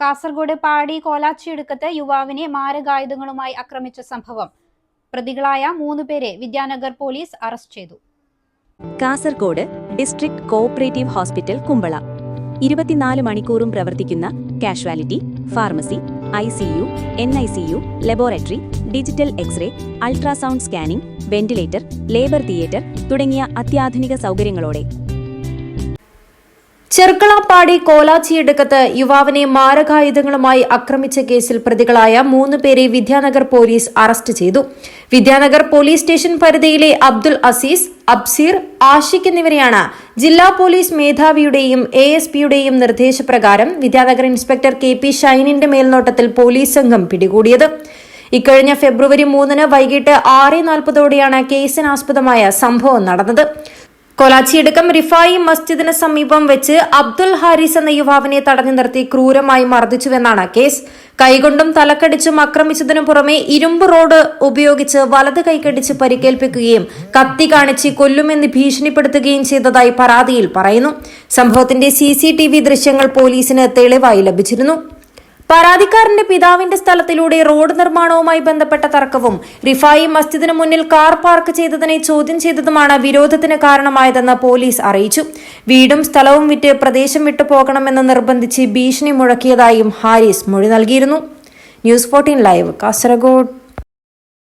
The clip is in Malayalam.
കാസർഗോഡ് പാടി കോലാച്ചി കോലാച്ചിയെടുക്കത്ത് യുവാവിനെ മാരകായുധങ്ങളുമായി ആക്രമിച്ച സംഭവം. പ്രതികളായ മൂന്ന് പേരെ വിദ്യാനഗർ പോലീസ് അറസ്റ്റ് ചെയ്തു. Kasaragod district cooperative hospital Kumbla. ഇരുപത്തിനാല് മണിക്കൂറും പ്രവർത്തിക്കുന്ന casualty pharmacy I C U N I C U laboratory digital x-ray ultrasound scanning ventilator labour theatre തുടങ്ങിയ അത്യാധുനിക സൗകര്യങ്ങളോടെ ചെർക്കളാപ്പാടി കോലാച്ചിയെടുക്കത്ത് യുവാവിനെ മാരകായുധങ്ങളുമായി ആക്രമിച്ച കേസിൽ പ്രതികളായ മൂന്ന് പേരെ വിദ്യാനഗർ പോലീസ് അറസ്റ്റ് ചെയ്തു. വിദ്യാനഗർ പോലീസ് സ്റ്റേഷൻ പരിധിയിലെ അബ്ദുൽ അസീസ് അബ്സീർ ആഷിഖ് എന്നിവരെയാണ് ജില്ലാ പോലീസ് മേധാവിയുടെയും എ എസ് പിയുടെയും നിർദ്ദേശപ്രകാരം വിദ്യാനഗർ ഇൻസ്പെക്ടർ കെ പി ഷൈനിന്റെ മേൽനോട്ടത്തിൽ പോലീസ് സംഘം പിടികൂടിയത്. ഇക്കഴിഞ്ഞ ഫെബ്രുവരി മൂന്നിന് വൈകിട്ട് ആറ് നാൽപ്പതോടെയാണ് കേസിനാസ്പദമായ സംഭവം നടന്നത്. കൊലാച്ചിയടുക്കം റിഫായി മസ്ജിദിന് സമീപം വെച്ച് അബ്ദുൽ ഹാരിസ് എന്ന യുവാവിനെ തടഞ്ഞു നിർത്തി ക്രൂരമായി മർദ്ദിച്ചുവെന്നാണ് കേസ്. കൈകൊണ്ടും തലക്കടിച്ചും ആക്രമിച്ചതിനു പുറമെ ഇരുമ്പ് റോഡ് ഉപയോഗിച്ച് വലത് കൈക്കടിച്ച് പരിക്കേൽപ്പിക്കുകയും കത്തി കാണിച്ച് കൊല്ലുമെന്ന് ഭീഷണിപ്പെടുത്തുകയും ചെയ്തതായി പരാതിയിൽ പറയുന്നു. സംഭവത്തിന്റെ സി ദൃശ്യങ്ങൾ പോലീസിന് തെളിവായി ലഭിച്ചിരുന്നു. പരാതിക്കാരന്റെ പിതാവിന്റെ സ്ഥലത്തിലൂടെ റോഡ് നിർമ്മാണവുമായി ബന്ധപ്പെട്ട തർക്കവും റിഫായി മസ്ജിദിന് മുന്നിൽ കാർ പാർക്ക് ചെയ്തതിനെ ചോദ്യം ചെയ്തതുമാണ് വിരോധത്തിന് കാരണമായതെന്ന് പോലീസ് അറിയിച്ചു. വീടും സ്ഥലവും വിറ്റ് പ്രദേശം വിട്ടു പോകണമെന്ന് നിർബന്ധിച്ച് ഭീഷണി മുഴക്കിയതായും ഹാരിസ് മൊഴി നൽകിയിരുന്നു. News fourteen live Kasaragod.